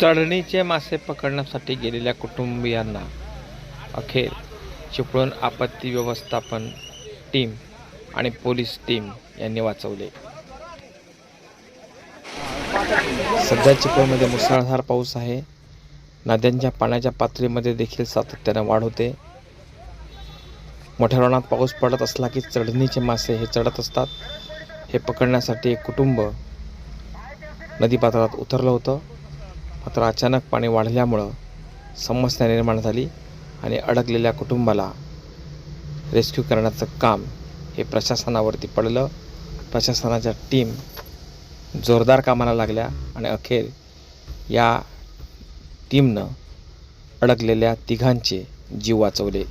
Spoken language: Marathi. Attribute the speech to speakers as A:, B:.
A: चढणीचे मासे पकडण्यासाठी गेलेल्या कुटुंबियांना अखेर चिपळूण आपत्ती व्यवस्थापन टीम आणि पोलीस टीम यांनी वाचवले. सध्या चिपळूणमध्ये मुसळधार पाऊस आहे. नद्यांच्या पाण्याच्या पातळीमध्ये देखील सातत्यानं वाढ होते. मोठ्या प्रमाणात पाऊस पडत असला की चढणीचे मासे हे चढत असतात. हे पकडण्यासाठी एक कुटुंब नदीपात्रात उतरलं होतं. मात्र अचानक पाणी वाढल्यामुळं समस्या निर्माण झाली आणि अडकलेल्या कुटुंबाला रेस्क्यू करण्याचं काम हे प्रशासनावरती पडलं. प्रशासनाच्या टीम जोरदार कामाला लागल्या आणि अखेर या टीमनं अडकलेल्या तिघांचे जीव वाचवले.